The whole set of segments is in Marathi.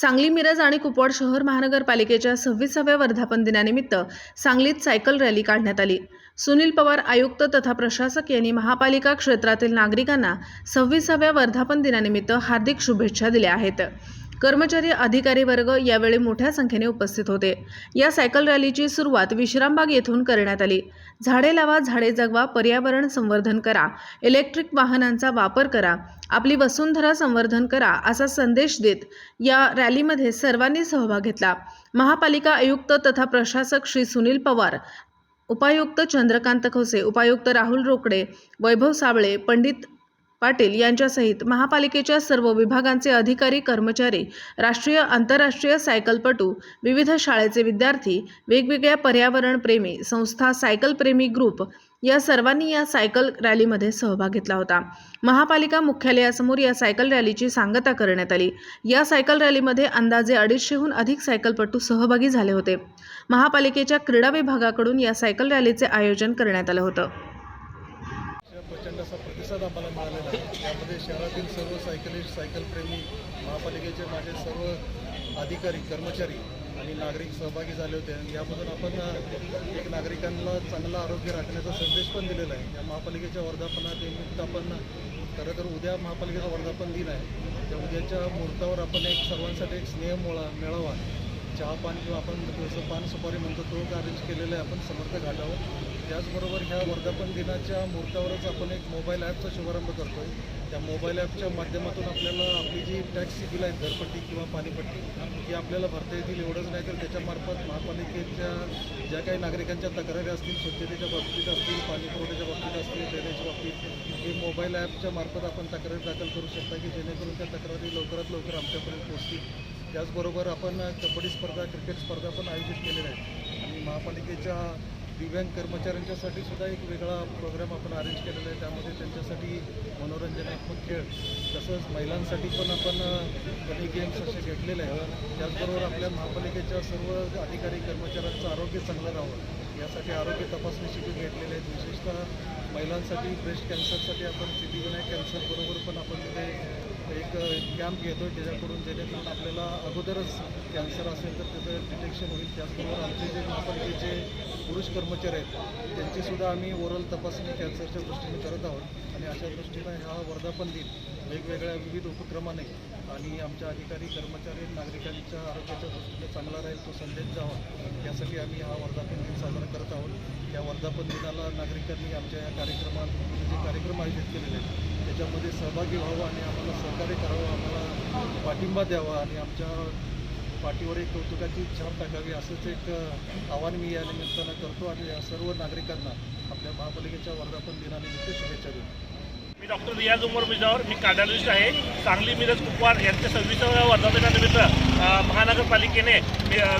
सांगली मिरज आणि कुपवाड शहर महानगरपालिकेच्या सव्वीसाव्या वर्धापन दिनानिमित्त सांगलीत सायकल रॅली काढण्यात आली. सुनील पवार आयुक्त तथा प्रशासक यांनी महापालिका क्षेत्रातील नागरिकांना सव्वीसाव्या वर्धापन दिनानिमित्त हार्दिक शुभेच्छा दिल्या आहेत. कर्मचारी अधिकारी वर्ग यावेळी मोठ्या संख्येने उपस्थित होते. या सायकल रॅलीची सुरुवात विश्रामबाग येथून करण्यात आली. झाडे लावा झाडे जगवा पर्यावरण संवर्धन करा इलेक्ट्रिक वाहनांचा वापर करा आपली वसुंधरा संवर्धन करा असा संदेश देत या रॅलीमध्ये सर्वांनी सहभाग घेतला. महापालिका आयुक्त तथा प्रशासक श्री सुनील पवार उपायुक्त चंद्रकांत खवसे उपायुक्त राहुल रोकडे वैभव साबळे पंडित पाटील यांच्यासहित महापालिकेच्या सर्व विभागांचे अधिकारी कर्मचारी राष्ट्रीय आंतरराष्ट्रीय सायकलपटू विविध शाळेचे विद्यार्थी वेगवेगळ्या पर्यावरणप्रेमी संस्था सायकलप्रेमी ग्रुप या सर्वांनी या सायकल रॅलीमध्ये सहभाग घेतला होता. महापालिका मुख्यालयासमोर या सायकल रॅलीची सांगता करण्यात आली. या सायकल रॅलीमध्ये अंदाजे अडीचशेहून अधिक सायकलपटू सहभागी झाले होते. महापालिकेच्या क्रीडा विभागाकडून या सायकल रॅलीचे आयोजन करण्यात आलं होतं. प्रतिसाद आम्हाला मिळालेला आहे. त्यामध्ये शहरातील सर्व सायकलिस्ट सायकलप्रेमी महापालिकेचे माझे सर्व अधिकारी कर्मचारी आणि नागरिक सहभागी झाले होते. आणि यामधून आपण एक नागरिकांना चांगलं आरोग्य राखण्याचा संदेश पण दिलेला आहे. या महापालिकेच्या वर्धापनानिमित्त आपण खरं तर उद्या महापालिकेचा वर्धापन दिन आहे. त्या उद्याच्या मुहूर्तावर आपण एक सर्वांसाठी एक स्नेह मोळा मेळावा चहा पान किंवा आपण जसं पान सुपारी म्हणतो तो अरेंज केलेला आहे आपण समर्थ घाटावर. त्याचबरोबर ह्या वर्धापन दिनाच्या मुहूर्तावरच आपण एक मोबाईल ॲपचा शुभारंभ करतो आहे त्या मोबाईल ॲपच्या माध्यमातून आपल्याला आपली जी टॅक्सची बिल आहेत घरपट्टी किंवा पाणीपट्टी ही आपल्याला भरता येतील एवढंच नाही तर त्याच्यामार्फत महापालिकेच्या ज्या काही नागरिकांच्या तक्रारी असतील स्वच्छतेच्या बाबतीत असतील पाणी पुरवठ्याच्या बाबतीत असतील ड्रेनेजच्या बाबतीत हे मोबाईल ॲपच्या मार्फत आपण तक्रारी दाखल करू शकता की जेणेकरून त्या तक्रारी लवकरात लवकर आमच्यापर्यंत पोहोचतील. त्याचबरोबर आपण कबड्डी स्पर्धा क्रिकेट स्पर्धा पण आयोजित केलेल्या आहेत. आणि महापालिकेच्या दिव्यांग कर्मचाऱ्यांच्यासाठी सुद्धा एक वेगळा प्रोग्राम आपण अरेंज केलेला आहे. त्यामध्ये त्यांच्यासाठी मनोरंजनात्मक खेळ तसंच महिलांसाठी पण आपण कधी गेम्स असे घेतलेले आहेत. त्याचबरोबर आपल्या महापालिकेच्या सर्व अधिकारी कर्मचाऱ्यांचं आरोग्य चांगलं राहावं यासाठी आरोग्य तपासणी शिबिर घेतलेले आहेत. विशेषतः महिलांसाठी ब्रेस्ट कॅन्सरसाठी आपण सिद्धिविनायक कॅन्सरबरोबर पण आपण तिथे एक कॅम्प घेतो आहे त्याच्याकडून जेणेकरून आपल्याला अगोदरच कॅन्सर असेल तर त्याचं डिटेक्शन होईल. त्याचबरोबर आमचे जे महापालिकेचे पुरुष कर्मचारी आहेत त्यांचीसुद्धा आम्ही ओरल तपासणी कॅन्सरच्या दृष्टीने करत आहोत. आणि अशा दृष्टीनं हा वर्धापन दिन वेगवेगळ्या विविध उपक्रमाने आणि आमच्या अधिकारी कर्मचारी नागरिकांच्या आरोग्याच्या दृष्टीने चांगला राहील तो संदेश जावा यासाठी आम्ही हा वर्धापन दिन साजरा करत आहोत. या वर्धापन दिनाला नागरिकांनी आमच्या या कार्यक्रमात जे कार्यक्रम आयोजित केलेले आहेत त्याच्यामध्ये सहभागी व्हावं आणि आम्हाला सहकार्य करावं आम्हाला पाठिंबा द्यावा आणि आमच्या पाठीवर एक कौतुकाची छाप टाकावी असंच एक आव्हान मी या निमित्तानं करतो आणि या सर्व नागरिकांना आपल्या महापालिकेच्या वर्धापन दिनानिमित्त शुभेच्छा देतो. मी डॉक्टर रियाज उमर मिजावर मी कार्डिओलॉजिस्ट आहे. सांगली मिरज कुपवाड यांच्या सव्वीसाव्या वर्धापनानिमित्त महानगरपालिकेने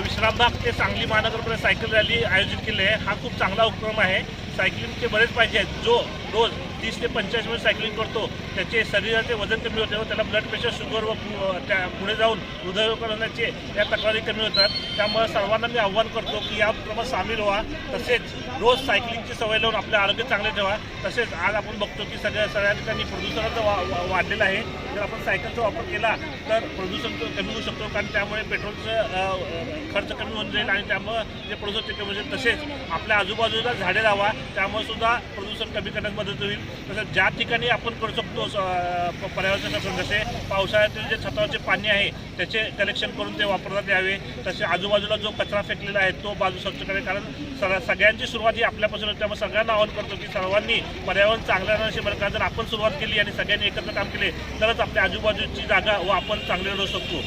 विश्रामबाग ते सांगली महानगरपर्यंत सायकल रॅली आयोजित केली आहे. हा खूप चांगला उपक्रम आहे. सायकलिंगचे बरेच पाहिजे आहेत. जो रोज तीस ते पंचेचाळीस मिनिट सायकलिंग करतो त्याचे शरीराचे वजन कमी होते व त्याला ब्लड प्रेशर शुगर व पु- त्या पुढे जाऊन हृदयकरणाचे या तक्रारी कमी होतात. त्यामुळे सर्वांना मी आव्हान करतो की या उपक्रमात सामील व्हा. तसेच रोज सायकलिंगची सवय लावून आपले आरोग्य चांगले ठेवा. तसेच आज आपण बघतो की सगळ्या सगळ्या ठिकाणी प्रदूषणाचा वा वाढलेलं वाढलेला आहे. जर आपण सायकलचा वापर केला तर प्रदूषण कमी होऊ शकतो. कारण त्यामुळे पेट्रोलचं खर्च कमी होऊन जाईल आणि त्यामुळं जे प्रदूषण ते कमी होईल तसेच आपल्या आजूबाजूला झाडे लावा. त्यामुळे सुद्धा प्रदूषण कमी करण्यास मदत होईल. तसंच ज्या ठिकाणी आपण करू शकतो पर्यावरणाचा संघर्ष जसे पावसाळ्यातील जे छतावरचे पाणी आहे त्याचे कलेक्शन करून ते वापरण्यात यावे. तसे आजूबाजूला जो कचरा फेकलेला आहे तो बाजू स्वच्छ करावे. कारण सगळ्या सगळ्यांची सुरुवात ही आपल्यापासून होते. त्यामुळे सगळ्यांना आवाहन करतो की सर्वांनी पर्यावरण चांगलं राहण्याची बरं का. जर आपण सुरुवात केली आणि सगळ्यांनी एकत्र काम केले तरच आपल्या आजूबाजूची जागा व आपण चांगले राहू शकतो.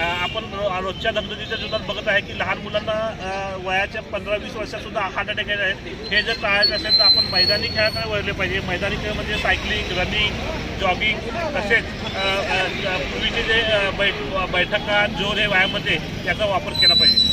आपण रो- रोजच्या दगदगीच्या जीवनात बघत आहे की लहान मुलांना वयाच्या पंधरा वीस वर्षात सुद्धा हार्ट अटॅक आहेत हे जर टाळायचं असेल तर आपण मैदानी खेळाकडे वळले पाहिजे. मैदानी खेळ म्हणजे सायकलिंग रनिंग जॉगिंग तसेच पूर्वीचे जे बै बैठ बैठका जोर हे व्यायाममध्ये याचा वापर केला पाहिजे.